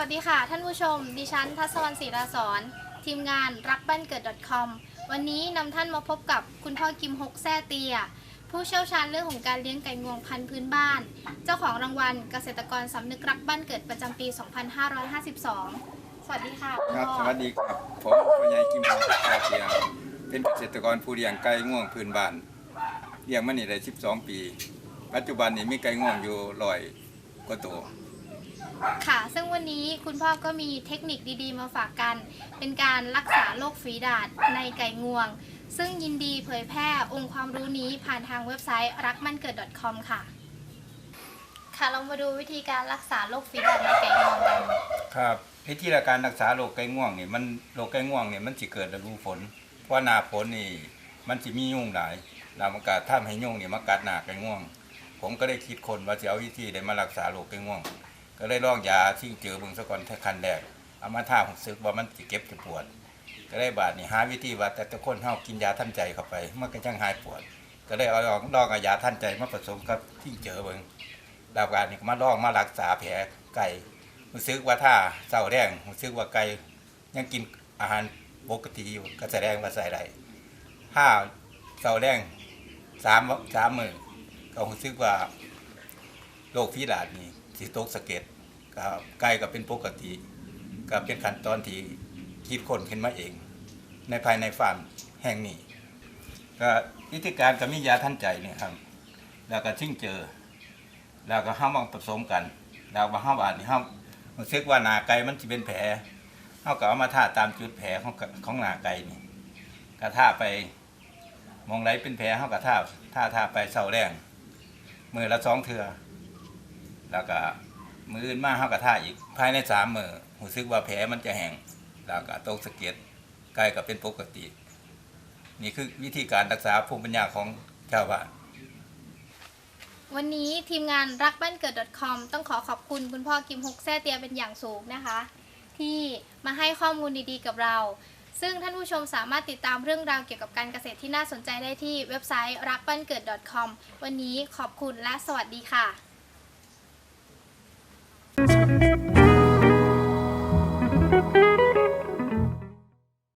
วัสดีค่ะ ท่านผู้ชม ดิฉันทัศวรรณศรีราสอนทีมงานรักบ้านเกิด .com วันนี้นำท่านมาพบกับคุณพ่อกิมฮกแซ่เตีย ผู้เชี่ยวชาญเรื่องของการเลี้ยงไก่งวงพันธุ์พื้นบ้าน เจ้าของรางวัลเกษตรกรสำนึกรักบ้านเกิดประจำปี 2552 สวัสดีค่ะคุณครับ พ่อสวัสดีครับ ผมพ่อใหญ่กิมพงศ์ชาเทียมเป็นเกษตรกรผู้เลี้ยงไก่ง่วงพื้นบ้านเลี้ยงมานี่ได้12 ปี ปัจจุบันนี้มีไก่ง่วงอยู่ร้อยกว่าตัว ค่ะ ซึ่งวันนี้คุณพ่อก็มีเทคนิคดีๆ มาฝากกัน เป็นการรักษาโรคฝีดาษในไก่งวง ซึ่งยินดีเผยแพร่องค์ความรู้นี้ผ่านทางเว็บไซต์รักมันเกิด .com ค่ะ ค่ะ เรามาดูวิธีการรักษาโรคฝีดาษในไก่งวงกัน ครับวิธีการรักษาโรคไก่ง่วงนี่มันโรคไก่ง่วงนี่มันสิเกิดฤดูฝน เพราะหน้าฝนนี่มันสิมียุงหลายแล้วมันก็ทำให้ยุงนี่มากัดหน้าไก่ง่วง ผมก็ได้คิดคนว่าจะเอาวิธีได้มารักษาโรคไก่ง่วง ก็เลยลองยาที่เจอเบิ่งซะก่อนถ้าคันแรกเอามาท่าผมซึกว่ามันสิเก็บจะปวด ก็ได้บาดนี่หาวิธีว่าแต่ทุกคนเฮากินยาทันใจเข้าไปมันก็จังหายปวด ก็เลยเอาลองลองเอายาทันใจมาผสมกับที่เจอเบิ่งดาวการนี่มาลองมารักษาแผลไก่รู้สึกว่าถ้าเศร้าแรงรู้สึกว่าไก่ยังกินอาหารปกติอยู่ก็แสดงว่าใส่ได้ถ้าเศร้าแรงสามสามมือก็รู้สึกว่าโรคฟีดาดนี่สิตกสะเก็ด ก็ไก่ก็เป็นปกติก็เป็นขั้นตอนที่คิดคนขึ้นมาเอง ในภายในฟาร์มแห่งนี้ก็วิธีการก็มียาท่านใจเนี่ยครับ แล้วก็ชิ่งเจอ แล้วก็ห้ามมาผสมกัน แล้วมาห้ามอ่านนี่ห้ามมันซึกว่าหนาไก่มันจะเป็นแผลเขาก็เอามาทาตามจุดแผลของของหนาไก่นี่ก็ท่าไปมองไรเป็นแผลเขาก็ท่าท่าท่าไปเสาแรงมือละสองเทือแล้วก็ มืออื่นมาเขาก็ท่าอีก ภายในสามมือหูซึกว่าแผลมันจะแห้งแล้วก็ตกสะเก็ดไก่ก็เป็นปกติ นี่คือวิธีการรักษาภูมิปัญญาของชาวบ้านวันนี้ทีมงานรักบ้านเกิด .com ต้องขอขอบคุณคุณพ่อกิมฮกแซ่เตียเป็นอย่างสูงนะคะ ที่มาให้ข้อมูลดีๆกับเรา ซึ่งท่านผู้ชมสามารถติดตามเรื่องราวเกี่ยวกับการเกษตรที่น่าสนใจได้ที่เว็บไซต์รักบ้านเกิด .com วันนี้ขอบคุณและสวัสดีค่ะ